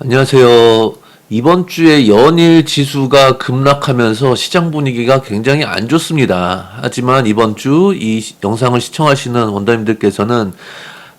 안녕하세요. 이번 주에 연일 지수가 급락하면서 시장 분위기가 굉장히 안 좋습니다. 하지만 이번 주 이 영상을 시청하시는 원장님들께서는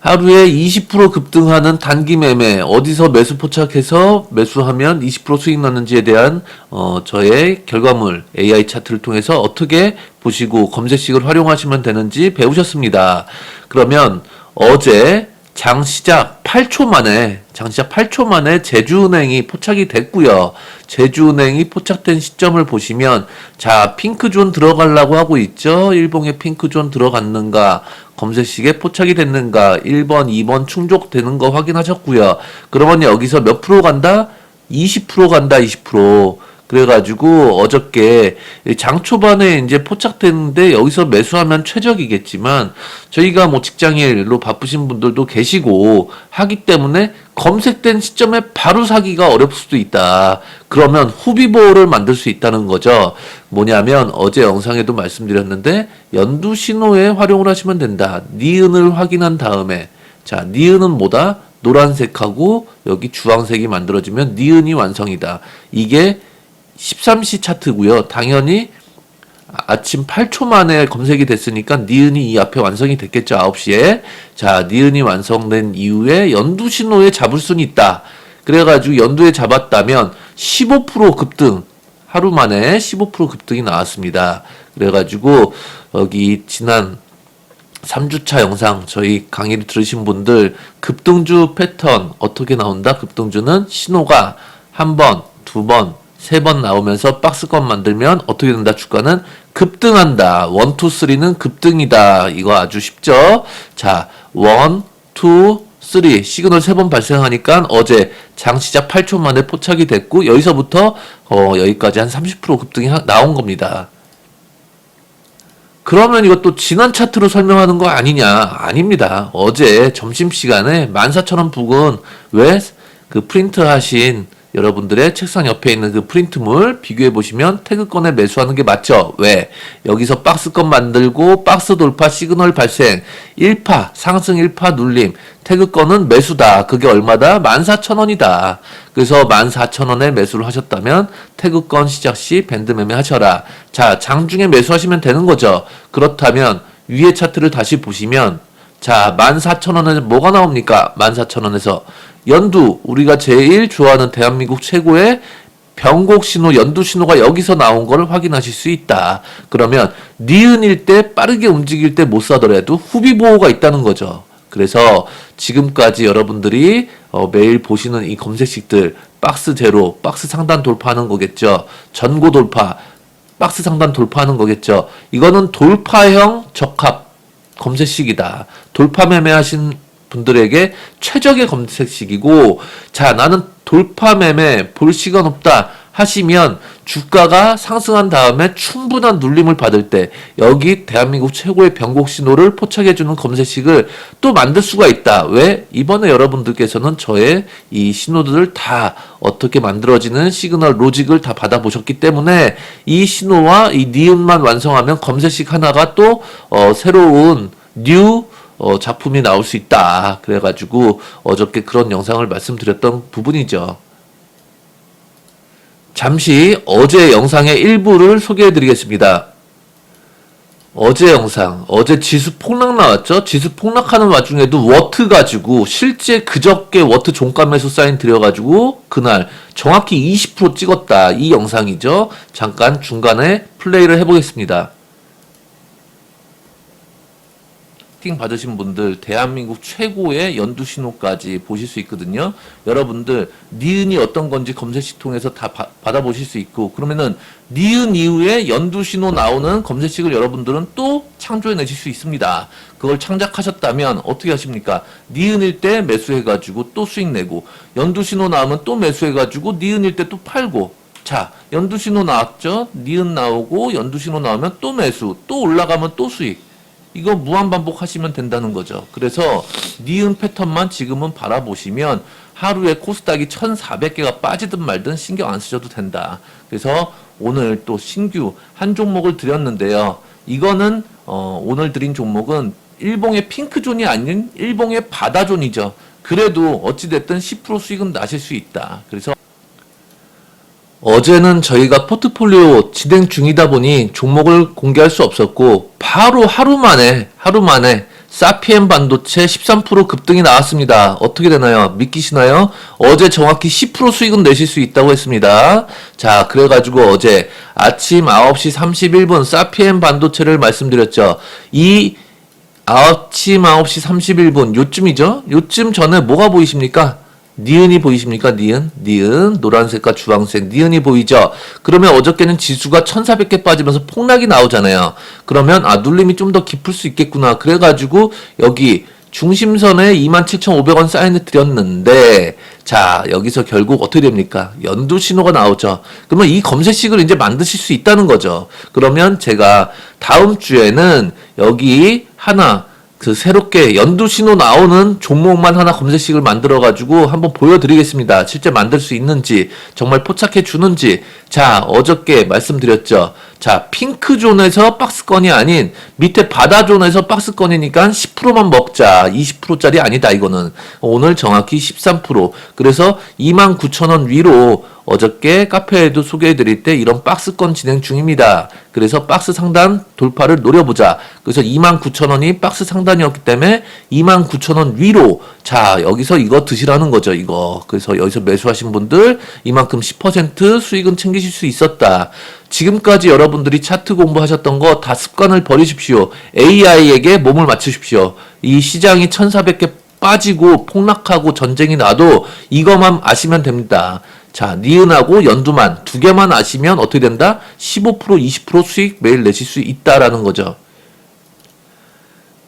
하루에 20% 급등하는 단기 매매 어디서 매수 포착해서 매수하면 20% 수익 나는지에 대한 어, 저의 결과물 AI 차트를 통해서 어떻게 보시고 검색식을 활용하시면 되는지 배우셨습니다. 그러면 어제 장 시작 8초 만에 장 시작 8초 만에 제주은행이 포착이 됐고요. 제주은행이 포착된 시점을 보시면 자 핑크존 들어가려고 하고 있죠. 일봉에 핑크존 들어갔는가 검색식에 포착이 됐는가 1번 2번 충족되는 거 확인하셨고요. 그러면 여기서 몇 프로 간다? 20% 간다 20% 그래가지고 어저께 장 초반에 이제 포착됐는데 여기서 매수하면 최적이겠지만 저희가 뭐 직장일로 바쁘신 분들도 계시고 하기 때문에 검색된 시점에 바로 사기가 어렵을 수도 있다. 그러면 후비 보호를 만들 수 있다는 거죠. 뭐냐면 어제 영상에도 말씀드렸는데 연두 신호에 활용을 하시면 된다. 니은을 확인한 다음에 자 니은은 뭐다? 노란색하고 여기 주황색이 만들어지면 니은이 완성이다. 이게 13시 차트고요. 당연히 아침 8초 만에 검색이 됐으니까 니은이 이 앞에 완성이 됐겠죠. 9시에. 자, 니은이 완성된 이후에 연두 신호에 잡을 수는 있다. 그래가지고 연두에 잡았다면 15% 급등. 하루 만에 15% 급등이 나왔습니다. 그래가지고 여기 지난 3주차 영상 저희 강의를 들으신 분들 급등주 패턴 어떻게 나온다? 급등주는 신호가 한 번, 두 번, 세 번 나오면서 박스권 만들면 어떻게 된다? 주가는 급등한다. 원, 투, 쓰리는 급등이다. 이거 아주 쉽죠? 자, 원, 투, 쓰리 시그널 세 번 발생하니까 어제 장 시작 8초 만에 포착이 됐고 여기서부터 어, 여기까지 한 30% 급등이 하- 나온 겁니다. 그러면 이것도 지난 차트로 설명하는 거 아니냐? 아닙니다. 어제 점심시간에 14,000원 부근 왜 그 프린트 하신 여러분들의 책상 옆에 있는 그 프린트물 비교해 보시면 태그권에 매수하는 게 맞죠? 왜? 여기서 박스권 만들고 박스 돌파 시그널 발생 1파 상승 1파 눌림 태그권은 매수다. 그게 얼마다? 14,000원이다. 그래서 14,000원에 매수를 하셨다면 태그권 시작 시 밴드 매매 하셔라. 자, 장중에 매수하시면 되는 거죠. 그렇다면 위에 차트를 다시 보시면 자, 14,000원에 뭐가 나옵니까? 14,000원에서 연두 우리가 제일 좋아하는 대한민국 최고의 병곡 신호, 연두 신호가 여기서 나온 걸 확인하실 수 있다. 그러면 니은일 때 빠르게 움직일 때 못 사더라도 후비 보호가 있다는 거죠. 그래서 지금까지 여러분들이 어, 매일 보시는 이 검색식들 박스 제로, 박스 상단 돌파하는 거겠죠. 전고 돌파, 박스 상단 돌파하는 거겠죠. 이거는 돌파형 적합 검색식이다. 돌파 매매하신 분들에게 최적의 검색식이고, 자, 나는 돌파 매매 볼 시간 없다 하시면 주가가 상승한 다음에 충분한 눌림을 받을 때 여기 대한민국 최고의 변곡 신호를 포착해 주는 검색식을 또 만들 수가 있다. 왜? 이번에 여러분들께서는 저의 이 신호들을 다 어떻게 만들어지는 시그널 로직을 다 받아보셨기 때문에 이 신호와 이 니은만 완성하면 검색식 하나가 또 어, 새로운 뉴 어, 작품이 나올 수 있다. 그래가지고 어저께 그런 영상을 말씀드렸던 부분이죠. 잠시 어제 영상의 일부를 소개해 드리겠습니다. 어제 영상, 어제 지수 폭락 나왔죠? 지수 폭락하는 와중에도 워트 가지고 실제 그저께 워트 종가 매수 사인 들여가지고 그날 정확히 20% 찍었다. 이 영상이죠. 잠깐 중간에 플레이를 해보겠습니다. 팅 받으신 분들 대한민국 최고의 연두 신호까지 보실 수 있거든요. 여러분들 니은이 어떤 건지 검색식 통해서 다 바- 받아보실 수 있고 그러면은 니은 이후에 연두 신호 나오는 검색식을 여러분들은 또 창조해 내실 수 있습니다. 그걸 창작하셨다면 어떻게 하십니까? 니은일 때 매수해 가지고 또 수익 내고 연두 신호 나오면 또 매수해 가지고 니은일 때 또 팔고 자, 연두 신호 나왔죠? 니은 나오고 연두 신호 나오면 또 매수, 또 올라가면 또 수익. 이거 무한 반복하시면 된다는 거죠. 그래서 니은 패턴만 지금은 바라보시면 하루에 코스닥이 1,400개가 빠지든 말든 신경 안 쓰셔도 된다. 그래서 오늘 또 신규 한 종목을 드렸는데요. 이거는 어, 오늘 드린 종목은 일봉의 핑크존이 아닌 일봉의 바다존이죠. 그래도 어찌됐든 10% 수익은 나실 수 있다. 그래서 어제는 저희가 포트폴리오 진행 중이다 보니 종목을 공개할 수 없었고 바로 하루 만에 하루 만에 사피엔 반도체 13% 급등이 나왔습니다. 어떻게 되나요? 믿기시나요? 어제 정확히 10% 수익은 내실 수 있다고 했습니다. 자, 그래가지고 어제 아침 9시 31분 사피엔 반도체를 말씀드렸죠. 이 아침 9시 31분 요쯤이죠? 요쯤 전에 뭐가 보이십니까? 니은이 보이십니까? 니은? 니은 노란색과 주황색 니은이 보이죠? 그러면 어저께는 지수가 1400개 빠지면서 폭락이 나오잖아요. 그러면 아 눌림이 좀 더 깊을 수 있겠구나. 그래가지고 여기 중심선에 27,500원 사인을 드렸는데 자 여기서 결국 어떻게 됩니까? 연두 신호가 나오죠. 그러면 이 검색식을 이제 만드실 수 있다는 거죠. 그러면 제가 다음 주에는 여기 하나 그 새롭게 연두 신호 나오는 종목만 하나 검색식을 만들어 가지고 한번 보여드리겠습니다. 실제 만들 수 있는지 정말 포착해 주는지 자 어저께 말씀드렸죠. 자 핑크 존에서 박스권이 아닌 밑에 바다 존에서 박스권이니까 10%만 먹자 20%짜리 아니다 이거는 오늘 정확히 13% 그래서 29,000원 위로 어저께 카페에도 소개해 드릴 때 이런 박스권 진행 중입니다. 그래서 박스 상단 돌파를 노려보자. 그래서 29,000원이 박스 상단이었기 때문에 29,000원 위로 자, 여기서 이거 드시라는 거죠, 이거. 그래서 여기서 매수하신 분들 이만큼 10% 수익은 챙기실 수 있었다. 지금까지 여러분들이 차트 공부하셨던 거 다 습관을 버리십시오. AI에게 몸을 맞추십시오. 이 시장이 1,400개 빠지고 폭락하고 전쟁이 나도 이것만 아시면 됩니다. 자, 니은하고 연두만 두 개만 아시면 어떻게 된다? 15% 20% 수익 매일 내실 수 있다라는 거죠.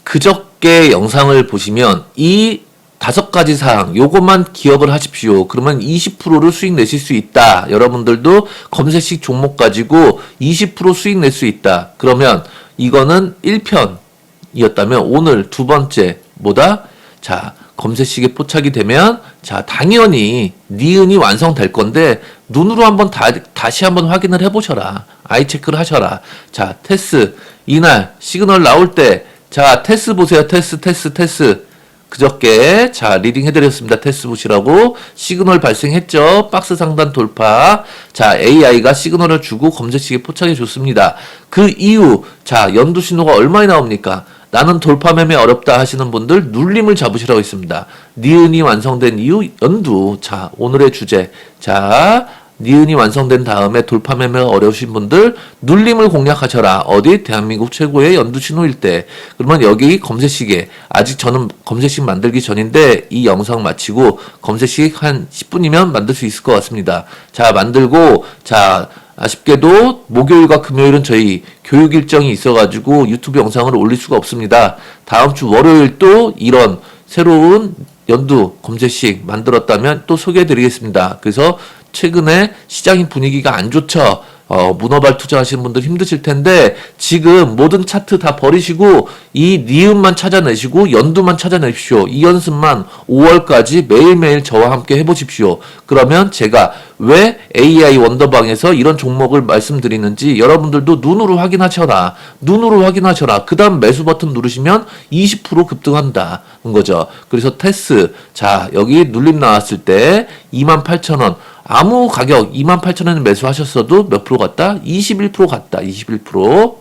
그저께 영상을 보시면 이 다섯 가지 사항 요것만 기억을 하십시오. 그러면 20%를 수익 내실 수 있다. 여러분들도 검색식 종목 가지고 20% 수익 낼 수 있다. 그러면 이거는 1편이었다면 오늘 두 번째 뭐다? 자, 검색식에 포착이 되면 자, 당연히 니은이 완성될 건데 눈으로 한번 다, 다시 한번 확인을 해 보셔라. 아이 체크를 하셔라. 자, 테스 이날 시그널 나올 때 자, 테스 보세요. 테스 테스 테스 그저께 자 리딩 해드렸습니다. 테스트 보시라고 시그널 발생했죠. 박스 상단 돌파. 자 AI가 시그널을 주고 검색식에 포착해 줬습니다. 그 이후 자 연두 신호가 얼마나 나옵니까? 나는 돌파 매매 어렵다 하시는 분들 눌림을 잡으시라고 했습니다. 니은이 완성된 이후 연두. 자 오늘의 주제. 자 니은이 완성된 다음에 돌파 매매가 어려우신 분들 눌림을 공략하셔라. 어디? 대한민국 최고의 연두 신호일 때. 그러면 여기 검색식에 아직 저는 검색식 만들기 전인데 이 영상 마치고 검색식 한 10분이면 만들 수 있을 것 같습니다. 자, 만들고 자, 아쉽게도 목요일과 금요일은 저희 교육 일정이 있어가지고 유튜브 영상을 올릴 수가 없습니다. 다음 주 월요일 또 이런 새로운 연두 검색식 만들었다면 또 소개해 드리겠습니다. 그래서 최근에 시장의 분위기가 안 좋죠. 어, 문어발 투자하시는 분들 힘드실 텐데 지금 모든 차트 다 버리시고 이 니은만 찾아내시고 연두만 찾아내십시오. 이 연습만 5월까지 매일매일 저와 함께 해보십시오. 그러면 제가 왜 AI 원더방에서 이런 종목을 말씀드리는지 여러분들도 눈으로 확인하셔라. 눈으로 확인하셔라. 그 다음 매수 버튼 누르시면 20% 급등한다는 거죠. 그래서 테스 자 여기 눌림 나왔을 때 28,000원 아무 가격 28,000원에 매수하셨어도 몇 프로 갔다? 21% 갔다. 21%.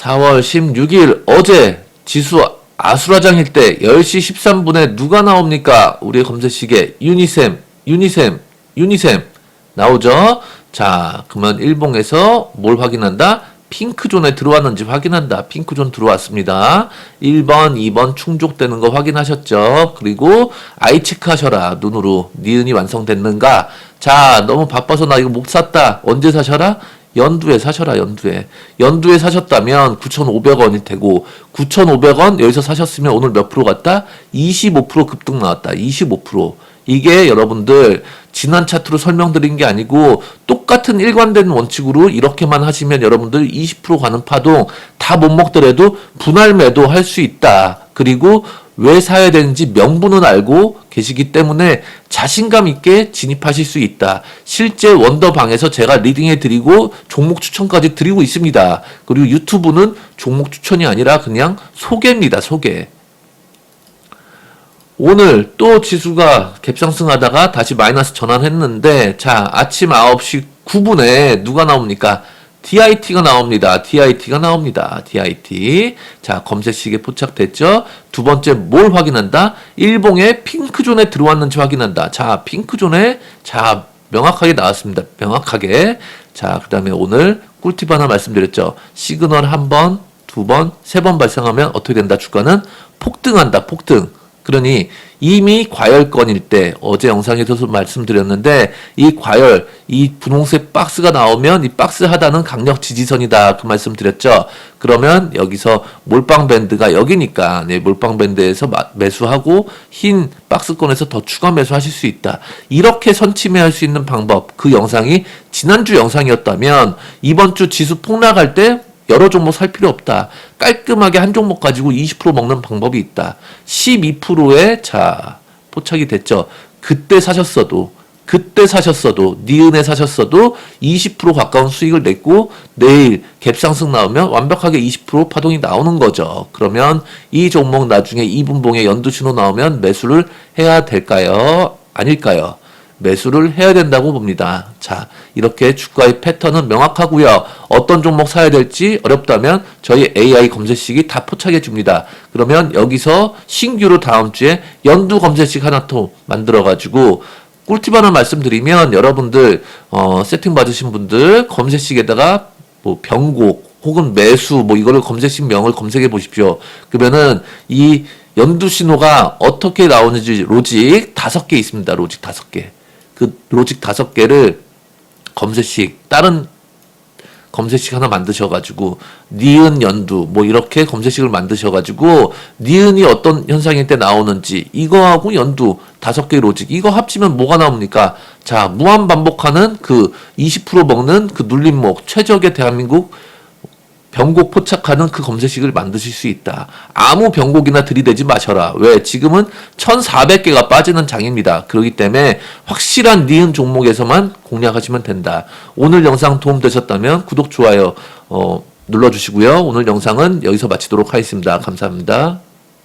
4월 16일 어제 지수 아수라장일 때 10시 13분에 누가 나옵니까? 우리의 검색식에 유니셈, 유니셈, 유니셈 나오죠? 자, 그러면 일봉에서 뭘 확인한다? 핑크존에 들어왔는지 확인한다. 핑크존 들어왔습니다. 1번, 2번 충족되는 거 확인하셨죠? 그리고 아이 체크하셔라. 눈으로. 니은이 완성됐는가? 자, 너무 바빠서 나 이거 못 샀다. 언제 사셔라? 연두에 사셔라, 연두에. 연두에 사셨다면 9,500원이 되고, 9,500원 여기서 사셨으면 오늘 몇 프로 갔다? 25% 급등 나왔다. 25%. 이게 여러분들 지난 차트로 설명드린 게 아니고 똑같은 일관된 원칙으로 이렇게만 하시면 여러분들 20% 가는 파동 다 못 먹더라도 분할 매도 할 수 있다. 그리고 왜 사야 되는지 명분은 알고 계시기 때문에 자신감 있게 진입하실 수 있다. 실제 원더방에서 제가 리딩해 드리고 종목 추천까지 드리고 있습니다. 그리고 유튜브는 종목 추천이 아니라 그냥 소개입니다. 소개. 오늘 또 지수가 갭상승하다가 다시 마이너스 전환했는데 자 아침 9시 9분에 누가 나옵니까? DIT가 나옵니다. DIT가 나옵니다. DIT. 자, 검색식에 포착됐죠? 두 번째 뭘 확인한다? 일봉의 핑크존에 들어왔는지 확인한다. 자, 핑크존에 자, 명확하게 나왔습니다. 명확하게. 자, 그 다음에 오늘 꿀팁 하나 말씀드렸죠. 시그널 한 번, 두 번, 세 번 발생하면 어떻게 된다? 주가는 폭등한다. 폭등. 그러니 이미 과열권일 때 어제 영상에서도 말씀드렸는데 이 과열 이 분홍색 박스가 나오면 이 박스 하단은 강력 지지선이다 그 말씀 드렸죠. 그러면 여기서 몰빵 밴드가 여기니까 네, 몰빵 밴드에서 마- 매수하고 흰 박스권에서 더 추가 매수하실 수 있다. 이렇게 선침해할 수 있는 방법 그 영상이 지난주 영상이었다면 이번 주 지수 폭락할 때 여러 종목 살 필요 없다. 깔끔하게 한 종목 가지고 20% 먹는 방법이 있다. 12%에 자 포착이 됐죠. 그때 사셨어도 그때 사셨어도 니은에 사셨어도 20% 가까운 수익을 냈고 내일 갭상승 나오면 완벽하게 20% 파동이 나오는 거죠. 그러면 이 종목 나중에 2분봉에 연두 신호 나오면 매수를 해야 될까요? 아닐까요? 매수를 해야 된다고 봅니다. 자, 이렇게 주가의 패턴은 명확하고요. 어떤 종목 사야 될지 어렵다면 저희 AI 검색식이 다 포착해 줍니다. 그러면 여기서 신규로 다음 주에 연두 검색식 하나 또 만들어 가지고 꿀팁 하나 말씀드리면 여러분들 어, 세팅 받으신 분들 검색식에다가 뭐 병곡 혹은 매수 뭐 이거를 검색식 명을 검색해 보십시오. 그러면은 이 연두 신호가 어떻게 나오는지 로직 다섯 개 있습니다. 로직 다섯 개. 그 로직 다섯 개를 검색식 다른 검색식 하나 만드셔가지고 니은 연두 뭐 이렇게 검색식을 만드셔가지고 니은이 어떤 현상일 때 나오는지 이거하고 연두 다섯 개 로직 이거 합치면 뭐가 나옵니까? 자 무한 반복하는 그 20% 먹는 그 눌림목 최적의 대한민국 병곡 포착하는 그 검색식을 만드실 수 있다. 아무 병곡이나 들이대지 마셔라. 왜? 지금은 1,400개가 빠지는 장입니다. 그렇기 때문에 확실한 니은 종목에서만 공략하시면 된다. 오늘 영상 도움되셨다면 구독, 좋아요, 어, 눌러주시고요. 오늘 영상은 여기서 마치도록 하겠습니다. 감사합니다.